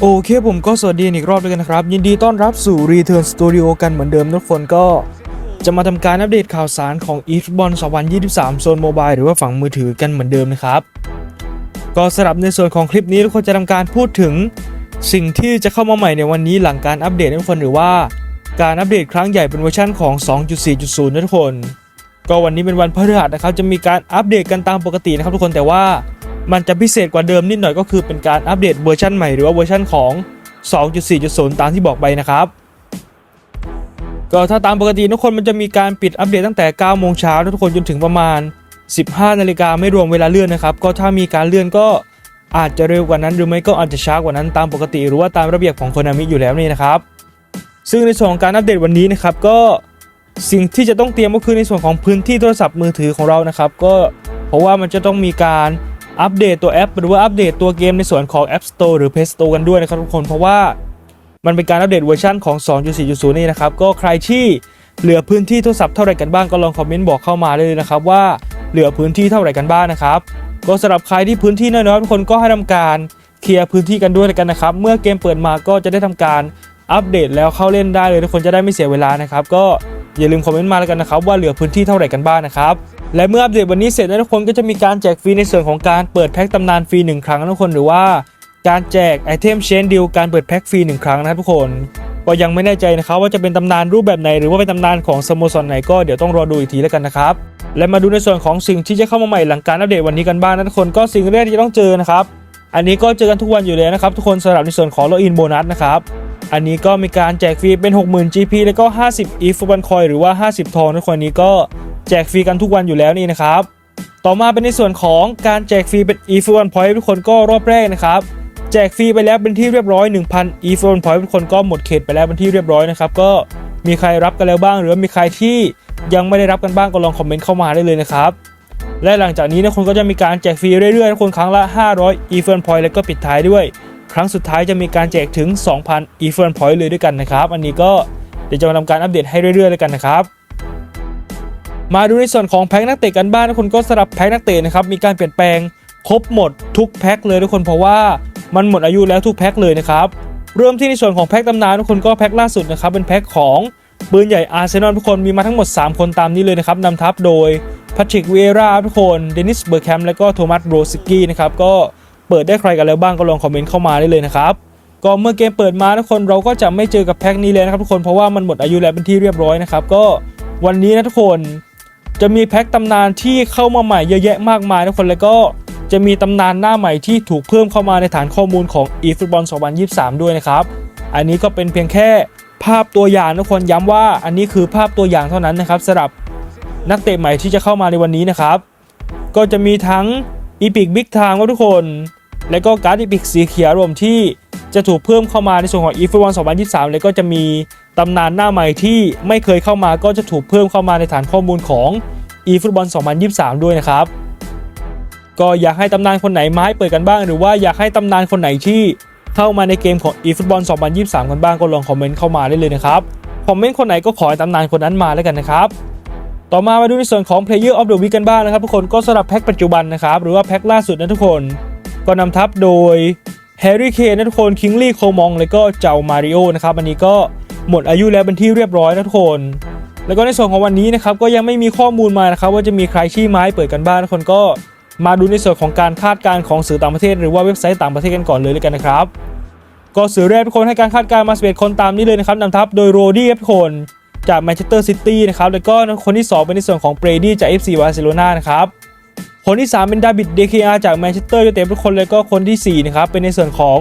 โอเคผมก็สวัสดีอีกรอบด้วยกันนะครับ ยินดีต้อนรับสู่ Return Studio กันเหมือนเดิมทุกคนก็จะมาทำการอัปเดตข่าวสารของ eFootball 2023 โซนโมบายหรือว่าฝั่งมือถือกันเหมือนเดิมนะครับ ก็สำหรับในส่วนของคลิปนี้ทุกคนจะทำการพูดถึงสิ่งที่จะเข้ามาใหม่ในวันนี้หลังการอัปเดตทุกคนหรือว่าการอัปเดตครั้งใหญ่เป็นเวอร์ชันของ 2.4.0นะทุกคน ก็วันนี้เป็นวันพฤหัสนะครับจะมีการอัปเดตกันตามปกตินะครับทุกคนแต่ว่า มันจะพิเศษกว่าเดิมนิดหน่อยก็คือเป็นการอัปเดตเวอร์ชันใหม่หรือว่าเวอร์ชันของ 2.4.0 ตามที่บอกไปนะครับก็ถ้าตามปกติทุกคนมันจะมีการปิดอัปเดตตั้งแต่ 9 โมงเช้าทุกคนจนถึงประมาณ 15 นาฬิกาไม่รวมเวลาเลื่อนนะครับ ก็ถ้ามีการเลื่อนก็อาจจะเร็วกว่านั้นหรือไม่ก็อาจจะช้ากว่านั้นตามปกติ หรือว่าตามระเบียบของโคนามิอยู่แล้วนี่นะครับ ซึ่งในส่วนของการอัปเดตวันนี้นะครับก็สิ่งที่จะต้องเตรียมก็คือในส่วนของพื้นที่โทรศัพท์มือถือของเรานะครับ ก็เพราะว่ามันจะต้องมีการ อัปเดตตัวแอป หรือว่าอัปเดตตัวเกมในส่วนของ App Store หรือ Play Store กันด้วยนะครับทุกคนเพราะว่ามันเป็นการอัปเดตเวอร์ชันของ 2.4.0 นี่นะครับ ก็ใครที่เหลือพื้นที่โทรศัพท์เท่าไหร่กันบ้างก็ลองคอมเมนต์บอกเข้ามาได้เลยนะครับว่าเหลือพื้นที่เท่าไหร่กันบ้างนะครับก็สำหรับใครที่พื้นที่น้อยๆทุกคนก็ให้ทำการเคลียร์พื้นที่กันด้วยกันนะครับ เมื่อเกมเปิดมาก็จะได้ทำการอัปเดตแล้วเข้าเล่นได้เลยทุกคนจะได้ไม่เสียเวลานะครับ ก็ อย่าลืมคอมเมนต์มาแล้วกันนะครับว่าเหลือพื้นที่เท่าไหร่กันบ้างนะครับและเมื่ออัปเดตวันนี้เสร็จแล้วทุกคนก็จะมีการแจกฟรีในส่วนของการเปิดแพ็คตำนานฟรีหนึ่งครั้งนะทุกคนหรือว่าการแจกไอเทมเชนดิวการเปิดแพ็คฟรีหนึ่งครั้งนะครับทุกคนก็ยังไม่แน่ใจนะครับว่าจะเป็นตำนานรูปแบบไหน หรือว่าเป็นตำนานของสโมสรไหนก็เดี๋ยวต้องรอดูอีกทีแล้วกันนะครับและมาดูในส่วนของสิ่งที่จะเข้ามาใหม่หลังการอัปเดตวันนี้กันบ้างนะทุกคนก็สิ่งแรกที่จะต้องเจอนะครับอันนี้ก็เจอกันทุกวันอยู่แล้วนะครับทุกคนสำหรับในส่วนของโลอินโบนัสนะครับ อันนี้ก็มีการแจกฟรีเป็น 60,000 GP แล้วก็ 50 e f u b a n coin หรือว่า 50 ทองทุกคนนี้ก็แจกฟรีกันทุกวันอยู่แล้วนี่นะครับ ต่อมาเป็นในส่วนของการแจกฟรีเป็น e f u b a n point ทุกคนก็รอบแรกนะครับแจกฟรีไปแล้วเป็นที่เรียบร้อย 1,000 e f o n point ทุกคนก็หมดเขตไปแล้วเป็นที่เรียบร้อยนะครับ ก็มีใครรับกันแล้วบ้าง หรือมีใครที่ยังไม่ได้รับกันบ้างก็ลองคอมเมนต์เข้ามาได้เลยนะครับ และหลังจากนี้นะคนก็จะมีการแจกฟรีเรื่อยๆทุกคนครั้งละ 500 e f o n point แล้วก็ปิดท้ายด้วย ครั้งสุดท้ายจะมีการแจกถึง 2,000 e f o n point เลยด้วยกันนะครับ อันนี้ก็เดี๋ยวจะมาทำการอัปเดตให้เรื่อยๆเลยกันนะครับ มาดูในส่วนของแพ็คนักเตะกันบ้างทุกคนก็สำหรับแพ็คนักเตะนะครับมีการเปลี่ยนแปลงครบหมดทุกแพ็คเลยทุกคนเพราะว่ามันหมดอายุแล้วทุกแพ็คเลยนะครับเริ่มที่ในส่วนของแพ็คตำนานทุกคนก็แพ็คล่าสุดนะครับเป็นแพ็คของปืนใหญ่อาร์เซนอลทุกคนมีมาทั้งหมด 3 คนตามนี้เลยนะครับนำทัพโดยพัชริกเวราทุกคนเดนิสเบอร์แคมป์และก็โทมัสโรซิกี้นะครับก็ เปิดได้ใครกันแล้วบ้างก็ลองคอมเมนต์เข้ามาได้เลยนะครับก็เมื่อเกมเปิดมาทุกคนเราก็จะไม่เจอกับแพ็คนี้เลยนะครับทุกคนเพราะว่ามันหมดอายุแล้วเป็นที่เรียบร้อยนะครับก็วันนี้นะทุกคนจะมีแพ็คตำนานที่เข้ามาใหม่เยอะแยะมากมายทุกคนแล้วก็จะมีตำนานหน้าใหม่ที่ถูกเพิ่มเข้ามาในฐานข้อมูลของ eFootball 2023 ด้วยนะครับ อันนี้ก็เป็นเพียงแค่ภาพตัวอย่างทุกคนย้ำว่าอันนี้คือภาพตัวอย่างเท่านั้นนะครับสำหรับนักเตะใหม่ที่จะเข้ามาในวันนี้นะครับ ก็จะมีทั้ง Epic Big Time ครับทุกคน และก็การ์ด Epic สีเขียวรวมที่จะถูกเพิ่มเข้ามาในส่วนของ eFootball 2023 แล้วก็จะมีตำนานหน้าใหม่ที่ไม่เคยเข้ามาก็จะถูกเพิ่มเข้ามาในฐานข้อมูลของ eFootball 2023 ด้วยนะครับ ก็อยากให้ตำนานคนไหนมาให้เปิดกันบ้าง หรือว่าอยากให้ตำนานคนไหนที่เข้ามาในเกมของ eFootball 2023 กันบ้างก็ลองคอมเมนต์เข้ามาได้เลยนะครับ คอมเมนต์คนไหนก็ขอให้ตำนานคนนั้นมาแล้วกันนะครับต่อมามาดูในส่วนของ Player of the Week กันบ้างนะครับทุกคนก็สำหรับแพ็คปัจจุบันนะครับหรือว่าแพ็คล่าสุดนะทุกคน ก็นำทัพโดย Harry Kane นะทุกคนคิงลี่โคมอง แล้วก็เจ้ามาริโอนะครับอันนี้ก็หมดอายุแล้วเป็นที่เรียบร้อยนะทุกคน แล้วก็ในส่วนของวันนี้นะครับก็ยังไม่มีข้อมูลมานะครับว่าจะมีใครชี้ไม้เปิดกันบ้างทุกคนก็มาดูในส่วนของการคาดการณ์ของสื่อต่างประเทศ หรือว่าเว็บไซต์ต่างประเทศกันก่อนเลยแล้วกันนะครับ ก็สื่อแรกทุกคนให้การคาดการณ์มา11คนตามนี้เลยนะครับนำทัพโดยโรดี้ทุกคนจากแมนเชสเตอร์ซิตี้นะครับแล้วก็คนที่ 2 เป็นในส่วนของเบรดี้จาก FC บาร์เซโลนานะครับ คนที่ 3 เป็นดาวิดเดคอาจากแมนเชสเตอร์ยูไนเต็ดทุกคนแล้วก็คนทีสี่ 4 นะครับ เป็นในส่วนของ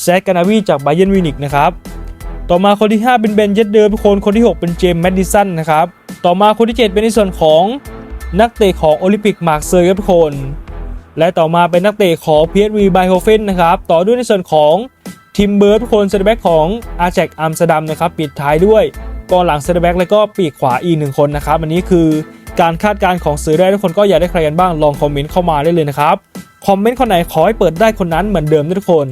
แซกกานาวีจากไบเยนวินิกนะครับ ต่อมาคนที่ 5 เป็นเบนเจดเดิมทุกคนคนที่ 6 เป็นเจมส์แมดดิสันนะครับ ต่อมาคนที่ 7 เป็นในส่วนของนักเตะของโอลิมปิกมาร์เซย์ครับทุกคน และต่อมาเป็นนักเตะของ PSV ไบโฮเฟนนะครับต่อด้วยในส่วนของทิมเบิร์ดทุกคนเซนเตอร์แบ็กของอาแจกอัมสเตอร์ดัมนะครับปิดท้ายด้วยกองหลังเซนเตอร์แบ็กแล้วก็ปีกขวาอีกหนึ่งคนนะครับอันนี้คือ การคาดการณ์ของสื่อได้ทุกคนก็อยากได้ใครกันบ้างลองคอมเมนต์เข้ามาได้เลยนะครับคอมเมนต์คนไหนขอให้เปิดได้คนนั้นเหมือนเดิมนะทุกคน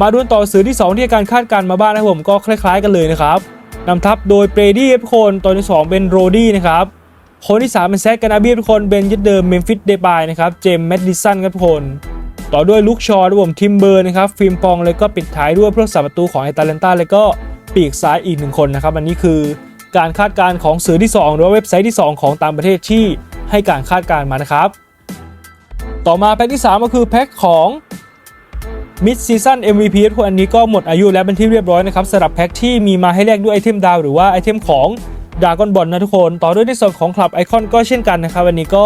มาดูต่อสื่อที่ 2 ที่การคาดการณ์มาบ้างนะผมก็คล้าย ๆ กันเลยนะครับนำทัพโดยเบรดี้ทุกคนตัวที่ 2 เป็นโรดี้นะครับคนที่ 3 เป็นแซกกานาเบียทุกคนเบนยึดเดิมเมมฟิสเดบายนะครับเจมส์แมดดิสันครับทุกคนต่อด้วยลุคชอร์ครับผมทิมเบอร์นะครับฟิล์มปองเลยก็ปิดท้ายด้วยเพื่อสาประตูของไอตาเลนต้าแล้วก็ปีกซ้ายอีกหนึ่งคนนะครับอันนี้คือ การคาดการณ์ของสื่อที่ 2 หรือเว็บไซต์ที่ 2 ของต่างประเทศที่ให้การคาดการณ์มานะครับ ต่อมาแพ็คที่ 3 ก็คือแพ็คของมิดซีซั่น MVP ทุกอันนี้ก็หมดอายุแล้วเป็นที่เรียบร้อยนะครับสำหรับแพ็คที่มีมาให้แลกด้วยไอเทมดาวหรือว่าไอเทมของดากอนบอลนะทุกคน ต่อด้วยในส่วนของคลับไอคอนก็เช่นกันนะครับวันนี้ก็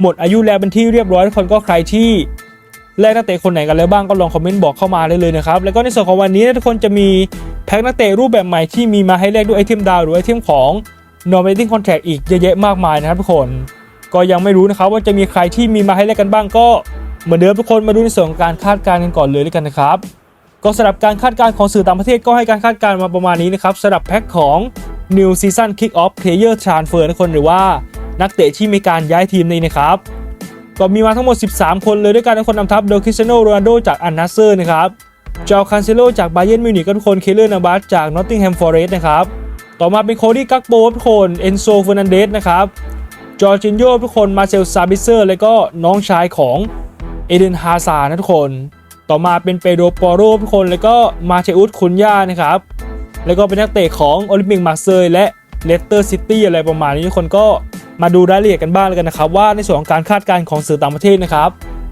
หมดอายุแล้วเป็นที่เรียบร้อยทุกคนก็ใครที่แลกนักเตะคนไหนกันแล้วบ้างก็ลองคอมเมนต์บอกเข้ามาได้เลยนะครับแล้วก็ในส่วนของวันนี้นะทุกคนจะมี แพ็คนักเตะรูปแบบใหม่ที่มีมาให้แลกด้วยไอเทมดาวหรือไอเทมของ Nominating Contract อีกเยอะแยะมากมายนะครับทุกคน ก็ยังไม่รู้นะครับว่าจะมีใครที่มีมาให้แลกกันบ้างก็เหมือนเดิมทุกคนมาดูในส่วนของการคาดการณ์กันก่อนเลยด้วยกันนะครับ ก็สำหรับการคาดการณ์ของสื่อต่างประเทศก็ให้การคาดการณ์มาประมาณนี้นะครับสำหรับแพ็คของ New Season Kick Off Player Transfer ทุกคนหรือว่านักเตะที่มีการย้ายทีมนี้นะครับ ก็มีมาทั้งหมด 13 คนเลยด้วยกันทุกคนนำทัพโดยคริสเตียโนโรนัลโดจากอันนัสเซอร์นะครับ จอคันเซโลจากบาเยนมิวนิกก็ทุกคน เคเลอร์นาบัสจากนอตติงแฮมฟอร์เรสต์นะครับ ต่อมาเป็นโคดี้กักโบทุกคน เอนโซเฟอร์นันเดสนะครับ จอร์จินโยทุกคน มาเซลซาบิเซอร์ แล้วก็น้องชายของเอเดนฮาซานะทุกคน ต่อมาเป็นเปโดปอโรทุกคน แล้วก็มาเชอุสคุนย่านะครับ แล้วก็เป็นนักเตะของโอลิมปิกมาร์เซย์และเลสเตอร์ซิตี้อะไรประมาณนี้ทุกคนก็มาดูรายละเอียดกันบ้างเลยกันนะครับ ว่าในส่วนของการคาดการณ์ของสื่อต่างประเทศนะครับ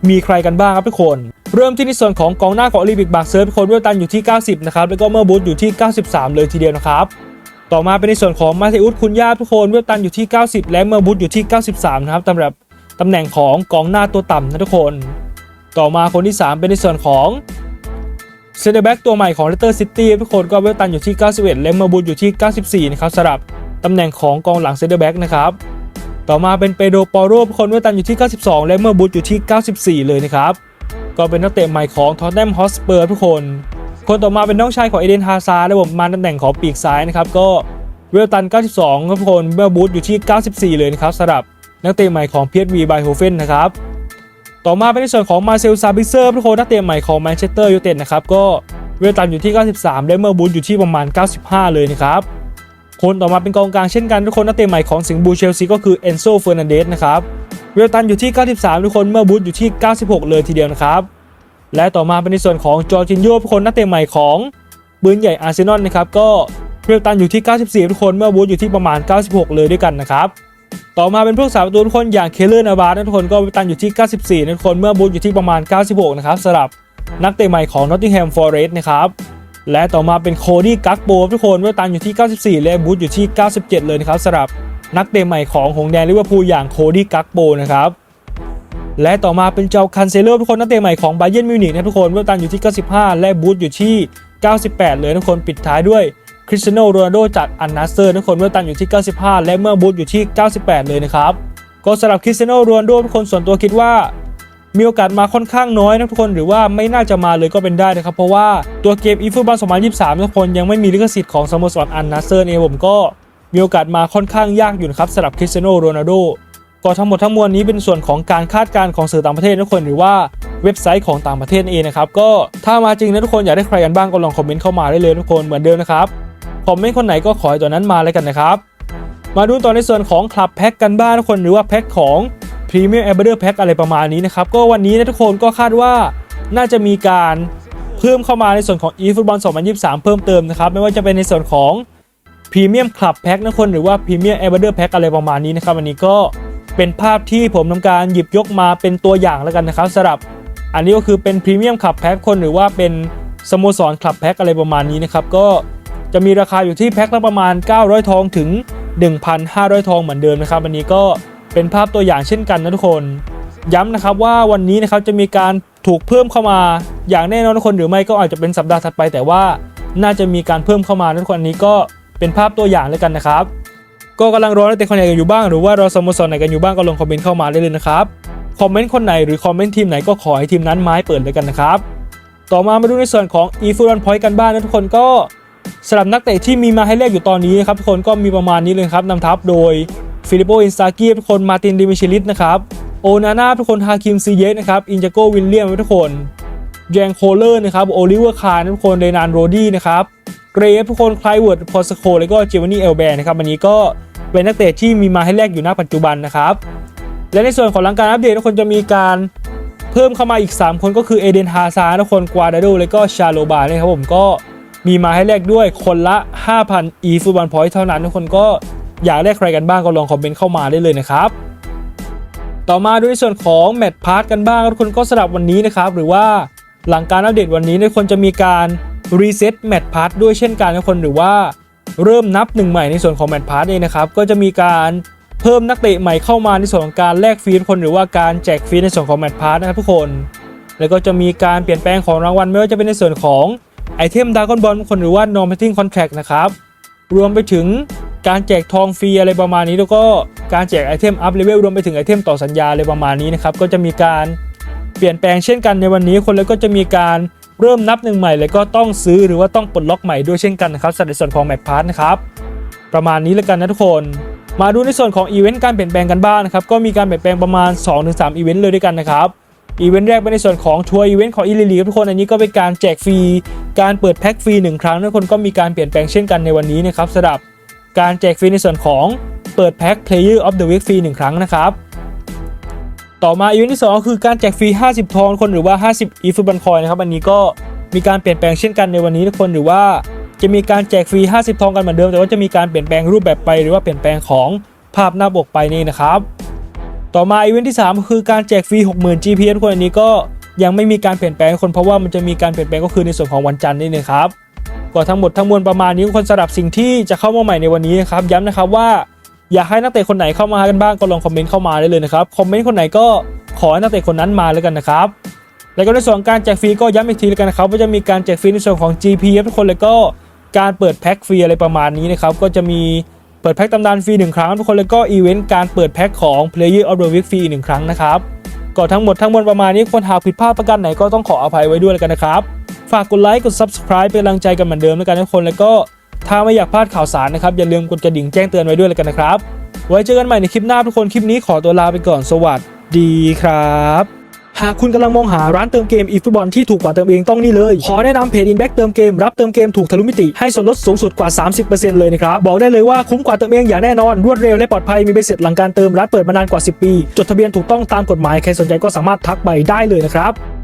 มีใครกันบ้างครับทุกคน เริ่มที่ในส่วนของกองหน้าของอลิมปิกมาร์เซย์ทุกคนเวลตันอยู่ที่ 90 นะครับ แล้วก็เมอร์บูธอยู่ที่ 93 เลยทีเดียวนะครับ ต่อมาเป็นในส่วนของมาเทอุสคุนย่าทุกคนเวลตันอยู่ที่ 90 และเมอร์บูธอยู่ที่ 93 นะครับสำหรับตำแหน่งของกองหน้าตัวต่ำนะทุกคน ต่อมาคนที่ 3 เป็นในส่วนของเซนเตอร์แบ็กตัวใหม่ของเลสเตอร์ซิตี้ทุกคนก็เวลตันอยู่ที่ 91 และเมอร์บูธอยู่ที่ 94 นะครับสำหรับตำแหน่งของกองหลังเซนเตอร์แบ็กนะครับต่อมาเป็นเปโดปอโรทุกคนเวลตันอยู่ที่ 92 และเมอร์บูธอยู่ที่ 94 เลยนะครับ ก็เป็นนักเตะใหม่ของทอตแนมฮอสเปอร์ทุกคน คนต่อมาเป็นน้องชายของเอเดนฮาซาร์และผมมาตำแหน่งของปีกซ้ายนะครับก็เวลตัน 92 ครับทุกคนเมอร์บูธอยู่ที่ 94 เลยนะครับสำหรับนักเตะใหม่ของ PSV ไบโฮเฟนนะครับต่อมาเป็นในส่วนของมาเซลซาบิเซอร์ทุกคนนักเตะใหม่ของแมนเชสเตอร์ยูไนเต็ดนะครับก็เวลตันอยู่ที่ 93 และเมอร์บูธอยู่ที่ประมาณ 95 เลยนะครับคนต่อมาเป็นกองกลางเช่นกันทุกคนนักเตะใหม่ของสิงห์บูเชลซีก็คือเอนโซเฟอร์นันเดสนะครับ เวลตันอยู่ที่ 93 ทุกคนเมอร์บูธอยู่ที่ 96 เลยทีเดียวนะครับ และต่อมาเป็นในส่วนของจอร์จินโยทุกคนนักเตะใหม่ของปืนใหญ่อาร์เซนอลนะครับก็เวลตันอยู่ที่ 94 ทุกคนเมอร์บูธอยู่ที่ประมาณ 96 เลยด้วยกันนะครับต่อมาเป็นพวกสามประตูทุกคนอย่างเคเลอร์นาบาร์ทุกคนก็ตันอยู่ที่ 94 ทุกคนเมื่อบูธอยู่ที่ประมาณ 96 นะครับสำหรับนักเตะใหม่ของ Nottingham Forest นะครับและต่อมาเป็นโคดี้กักโบทุกคนเมื่อตันอยู่ที่ 94 และบูธอยู่ที่ 97 เลยนะครับสำหรับ นักเตะใหม่ของหงแดงลิเวอร์พูลอย่างโคดี้กักโบนะครับและต่อมาเป็นเจ้าคันเซเลอร์ทุกคนนักเตะใหม่ของไบเยนมิวนิกนะทุกคนเมื่อตันอยู่ที่ 95 และบูธอยู่ที่ 98 เลยทุกคนปิดท้ายด้วยคริสเตียโนโรนัลโดจากอันนาเซอร์ทุกคนเมื่อตันอยู่ที่ 95 และเมื่อบูธอยู่ที่ 98 เลยนะครับก็สำหรับคริสเตียโนโรนัลโดทุกคนส่วนตัวคิดว่า มีโอกาสมาค่อนข้างน้อยนะทุกคนหรือว่าไม่น่าจะมาเลยก็เป็นได้นะครับเพราะว่าตัวเกมอีฟุตบอล2023ทุกคนยังไม่มีลิขสิทธิ์ของสโมสรอันนาเซอร์เองผมก็ มีโอกาสมาค่อนข้างยากอยู่นะครับสำหรับคริสเตียโนโรนัลโดก็ทั้งหมดทั้งมวลนี้เป็นส่วนของการคาดการณ์ของสื่อต่างประเทศทุกคนหรือว่าเว็บไซต์ของต่างประเทศเองนะครับก็ถ้ามาจริงนะทุกคนอยากได้ใครกันบ้างก็ลองคอมเมนต์เข้ามาได้เลยทุกคนเหมือนเดิมนะครับคอมเมนต์คนไหนก็ขอให้ตัวนั้นมาเลยกันนะครับมาดูต่อในส่วนของคลับแพ็กกันบ้างทุกคนหรือว่าแพ็กของ Premium a b e r Pack อะไรประมาณนี้นะครับก็วันนี้นะทุกคนก็คาดว่าน่าจะมีการเพิ่มเข้ามาในส่วนของ eFootball 2023 เพิ่มเติมนะครับไม่ว่าจะเป็นในส่วนของ Premium Club Pack นะคนหรือว่า Premium a b e r Pack อร์แพ็กอะไรประมาณนี้นะครับวันนี้ก็เป็นภาพที่ผมทำการหยิบยกมาเป็นตัวอย่างแล้วกันนะครับสำหรับอันนี้ก็คือเป็น Premium Club Pack คนหรือว่าเป็นสโมสร Club Pack อะไรประมาณนี้นะครับก็จะมีราคาอยู่ที่แพ็คละประมาณ 900 ทองถึง 1,500 ทองเหมือนเดิมนะครับวันนี้ก็เป็นภาพตัวอย่างเช่นกันนะทุกคนย้ำนะครับว่าวันนี้นะครับจะมีการถูกเพิ่มเข้ามาอย่างแน่นอนทุกคนหรือไม่ก็อาจจะเป็นสัปดาห์ถัดไป แต่ว่าน่าจะมีการเพิ่มเข้ามาทุกคนอันนี้ก็ เป็นภาพตัวอย่างแล้วกันนะครับ ก็กำลังรอนักเตะคนไหนกันอยู่บ้าง หรือว่ารอสโมสรไหนกันอยู่บ้างก็ลงคอมเมนต์เข้ามาได้เลยนะครับ คอมเมนต์คนไหนหรือคอมเมนต์ทีมไหนก็ขอให้ทีมนั้นไม้เปิดเลยกันนะครับ ต่อมามาดูในส่วนของ e f o r u n Point กันบ้างนะทุกคนก็สำหรับนักเตะที่มีมาให้เลือกอยู่ตอนนี้นะครับทุกคนก็มีประมาณนี้เลยครับนำทัพโดยฟิลิปโปอินสตากีทุกคนมาตินดิมิชิลิสนะครับโอนาน่าทุกคนฮาคิมซีเยสนะครับอินจาโกวิลเลียมทุกคนแยงโคเลอร์นะครับโอลิเวอร์คาร์ทุกคนเดนานโรดี้นะครับ เกรฟทุกคนไคลเวิร์ดพอสโคแล้วก็เจวานี่เอลแบร์นะครับอันนี้ก็เป็นนักเตะที่มีมาให้แลกอยู่ณปัจจุบันนะครับ และในส่วนของหลังการอัปเดตทุกคนจะมีการเพิ่มเข้ามาอีก 3 คนก็คือเอเดนฮาซาทุกคนกวาดาโดและก็ชาโลบาเนะครับผมก็มีมาให้แลกด้วยคนละ 5,000 e ฟุตบอลพอยต์เท่านั้นทุกคนก็อยากได้ใครกันบ้างก็ลองคอมเมนต์เข้ามาได้เลยนะครับต่อมาดูในส่วนของแมตช์พาร์ทกันบ้างทุกคนก็สำหรับวันนี้นะครับหรือว่าหลังการอัปเดตวันนี้ทุกคนจะมีการ รีเซ็ตแมตช์พาร์ทด้วยเช่นกันทุกคนหรือว่าเริ่มนับหนึ่งใหม่ในส่วนของแมตช์พาร์ทเองนะครับก็จะมีการเพิ่มนักเตะใหม่เข้ามาในส่วนของการแลกฟรีทุกคนหรือว่าการแจกฟรีในส่วนของแมตช์พาร์ทนะครับทุกคน แล้วก็จะมีการเปลี่ยนแปลงของรางวัลไม่ว่าจะเป็นในส่วนของไอเทมดากอนบอลคนหรือว่า normating contract นะครับรวมไปถึงการแจกทองฟรีอะไรประมาณนี้แล้วก็การแจกไอเทมอัพเลเวลรวมไปถึงไอเทมต่อสัญญาอะไรประมาณนี้นะครับก็จะมีการเปลี่ยนแปลงเช่นกันในวันนี้คนแล้วก็จะมีการ เริ่มนับหนึ่งใหม่แล้วก็ต้องซื้อหรือว่าต้องปลดล็อกใหม่ด้วยเช่นกันนะครับสำหรับในส่วนของแมตช์พาร์ทนะครับประมาณนี้แล้วกันนะทุกคน มาดูในส่วนของอีเวนต์การเปลี่ยนแปลงกันบ้างนะครับก็มีการเปลี่ยนแปลงประมาณ 2-3อีเวนต์เลยด้วยกันนะครับอีเวนต์แรกเป็นในส่วนของทัวร์อีเวนต์ของอีลีลีทุกคนอันนี้ก็เป็นการแจกฟรีการเปิดแพ็คฟรีหนึ่งครั้งทุกคนก็มีการเปลี่ยนแปลงเช่นกันในวันนี้นะครับสำหรับการแจกฟรีในส่วนของเปิดแพ็ค Player of the Week ฟรีหนึ่งครั้งนะครับ ต่อมาอีเวนต์ที่ 2 คือการแจกฟรี 50 ทองคนหรือว่า 50 อีฟุตบอลคอยนะครับอันนี้ก็มีการเปลี่ยนแปลงเช่นกันในวันนี้ทุกคนหรือว่าจะมีการแจกฟรี 50 ทองกันเหมือนเดิม แต่ว่าจะมีการเปลี่ยนแปลงรูปแบบไป หรือว่าเปลี่ยนแปลงของภาพหน้าปกไปนี่นะครับ ต่อมาอีเวนต์ที่ 3 คือการแจกฟรี 60,000 GP ทุกคนอันนี้ก็ยังไม่มีการเปลี่ยนแปลงคนเพราะว่ามันจะมีการเปลี่ยนแปลงก็คือในส่วนของวันจันทร์นี่นะครับก็ทั้งหมดทั้งมวลประมาณนี้ทุกคนสำหรับสิ่งที่จะเข้ามาใหม่ในวันนี้นะครับย้ำนะครับว่า อยากให้นักเตะคนไหนเข้ามากันบ้างก็ลองคอมเมนต์เข้ามาได้เลยนะครับคอมเมนต์คนไหนก็ขอให้นักเตะคนนั้นมาแล้วกันนะครับแล้วก็ในส่วนการแจกฟรีก็ย้ำอีกทีแล้วกันนะครับว่าจะมีการแจกฟรีในส่วนของ GP ครับทุกคนแล้วก็การเปิดแพ็คฟรีอะไรประมาณนี้นะครับก็จะมีเปิดแพ็คตำนานฟรีหนึ่งครั้งทุกคนแล้วก็อีเวนต์การเปิดแพ็คของ Player of the Week ฟรีอีกหนึ่งครั้งนะครับก็ทั้งหมดทั้งมวลประมาณนี้คนหากผิดพลาดประการไหนก็ต้องขออภัยไว้ด้วยแล้วกันนะครับ ฝากกดไลค์กด Subscribe เป็นกำลังใจกันเหมือนเดิมแล้วกันทุกคนแล้วก็ ถ้าไม่อยากพลาดข่าวสารนะครับ อย่าลืมกดกระดิ่งแจ้งเตือนไว้ด้วยแล้วกันนะครับ ไว้เจอกันใหม่ในคลิปหน้าทุกคน คลิปนี้ขอตัวลาไปก่อน สวัสดีครับหากคุณกำลังมองหาร้านเติมเกมอีฟุตบอลที่ถูกกว่าเติมเองต้องนี่เลย ขอแนะนำเพจอินแบ็กเติมเกมรับเติมเกมถูกทะลุมิติ ให้ส่วนลดสูงสุดกว่า 30%เลยนะครับ บอกได้เลยว่าคุ้มกว่าเติมเองอย่างแน่นอน รวดเร็วและปลอดภัยมีใบเสร็จหลังการเติมร้านเปิดมานานกว่า 10 ปี จดทะเบียนถูกต้องตามกฎหมายใครสนใจก็สามารถทักไปได้เลยนะครับ